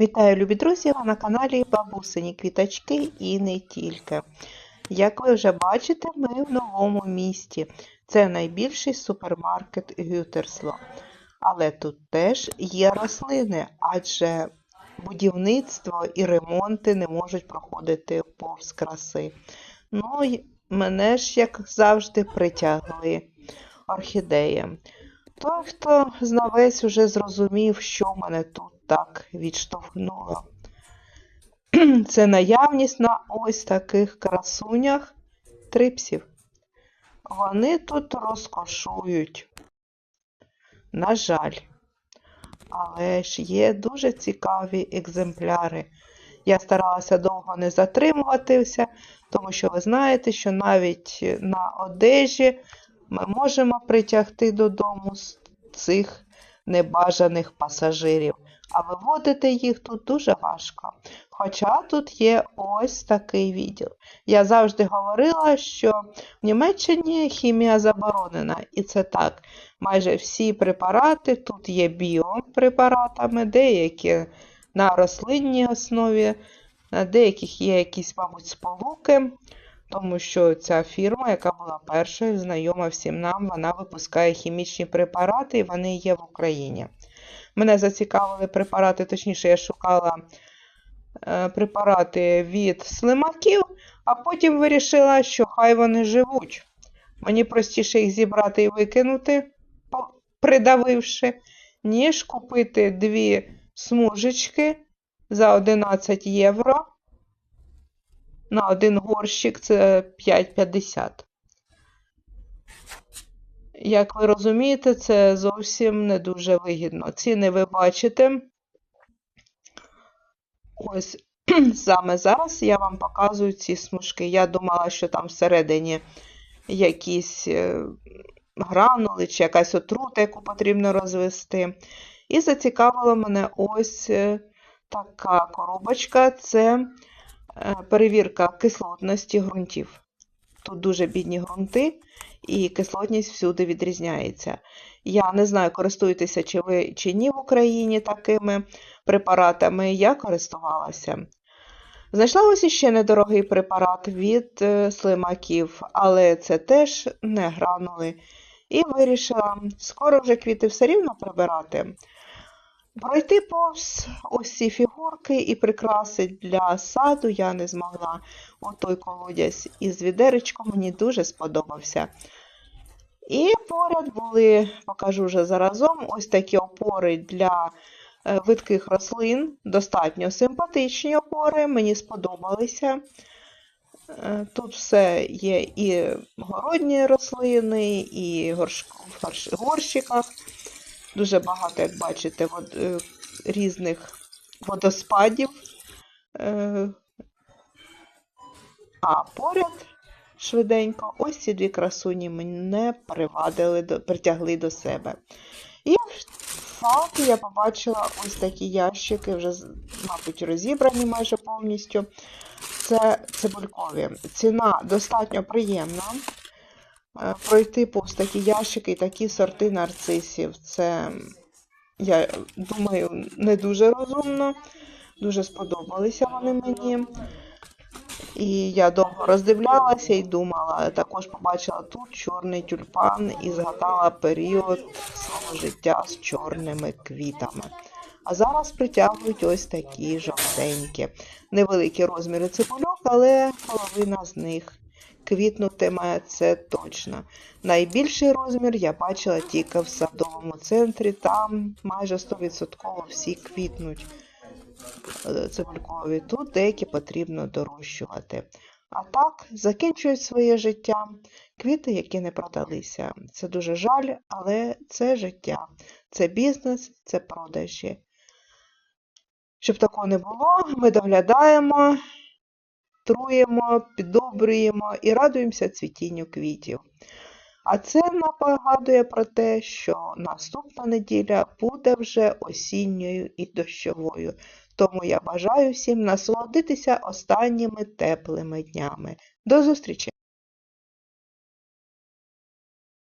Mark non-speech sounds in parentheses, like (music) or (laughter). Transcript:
Вітаю, любі друзі! На каналі Бабусині Квіточки і не тільки. Як ви вже бачите, ми в новому місті. Це найбільший супермаркет Гютерсло. Але тут теж є рослини, адже будівництво і ремонти не можуть проходити повз краси. Ну, й мене ж, як завжди, притягли орхідеї. Той, хто знавець, уже зрозумів, що в мене тут так відштовхнуло. (clears throat) Це наявність на ось таких красунях трипсів. Вони тут розкошують. На жаль. Але ж є дуже цікаві екземпляри. Я старалася довго не затримуватися, тому що ви знаєте, що навіть на одежі ми можемо притягти додому цих небажаних пасажирів, а виводити їх тут дуже важко. Хоча тут є ось такий відділ. Я завжди говорила, що в Німеччині хімія заборонена, і це так. Майже всі препарати тут є біопрепаратами, деякі на рослинній основі, на деяких є якісь, мабуть, сполуки тому що ця фірма, яка була першою, знайома всім нам, вона випускає хімічні препарати, і вони є в Україні. Мене зацікавили препарати, точніше, я шукала е, препарати від слимаків, а потім вирішила, що хай вони живуть. Мені простіше їх зібрати і викинути, придавивши, ніж купити дві смужечки за 11 євро на один горщик це 5,50. Як ви розумієте, це зовсім не дуже вигідно. Ціни ви бачите. Ось (clears throat) саме зараз я вам показую ці смужки. Я думала, що там всередині якісь гранули чи якась отрута, яку потрібно розвести. І зацікавила мене ось така коробочка. Це перевірка кислотності ґрунтів. Тут дуже бідні ґрунти, і кислотність всюди відрізняється. Я не знаю, користуєтеся чи ви чи ні в Україні такими препаратами. Я користувалася. Знайшла ось іще недорогий препарат від слимаків, але це теж не гранули. І вирішила, скоро вже квіти все рівно прибирати. Пройти повз ці фігурки і прикраси для саду я не змогла. Отой колодязь із відеречком мені дуже сподобався. І поряд були, покажу вже заразом, ось такі опори для видких рослин, достатньо симпатичні опори, мені сподобалися. Тут все є і городні рослини, і горщиках. Дуже багато, як бачите, вод, різних водоспадів. А поряд швиденько ось ці дві красуні мене привадили, притягли до себе. І в я побачила ось такі ящики, вже, мабуть, розібрані майже повністю. Це цибулькові. Ціна достатньо приємна. Пройти повз такі ящики і такі сорти нарцисів. Це, я думаю, не дуже розумно. Дуже сподобалися вони мені. І я довго роздивлялася і думала, також побачила тут чорний тюльпан і згадала період свого життя з чорними квітами. А зараз притягують ось такі жовтенькі. Невеликі розміри цибульок, але половина з них квітнутиме це точно. Найбільший розмір я бачила тільки в садовому центрі, там майже 100% всі квітнуть цибулькові. Тут деякі потрібно дорощувати. А так, закінчують своє життя квіти, які не продалися. Це дуже жаль, але це життя, це бізнес, це продажі. Щоб такого не було, ми доглядаємо, труємо, піддобрюємо і радуємося цвітінню квітів. А це нагадує про те, що наступна неділя буде вже осінньою і дощовою. Тому я бажаю всім насолодитися останніми теплими днями. До зустрічі!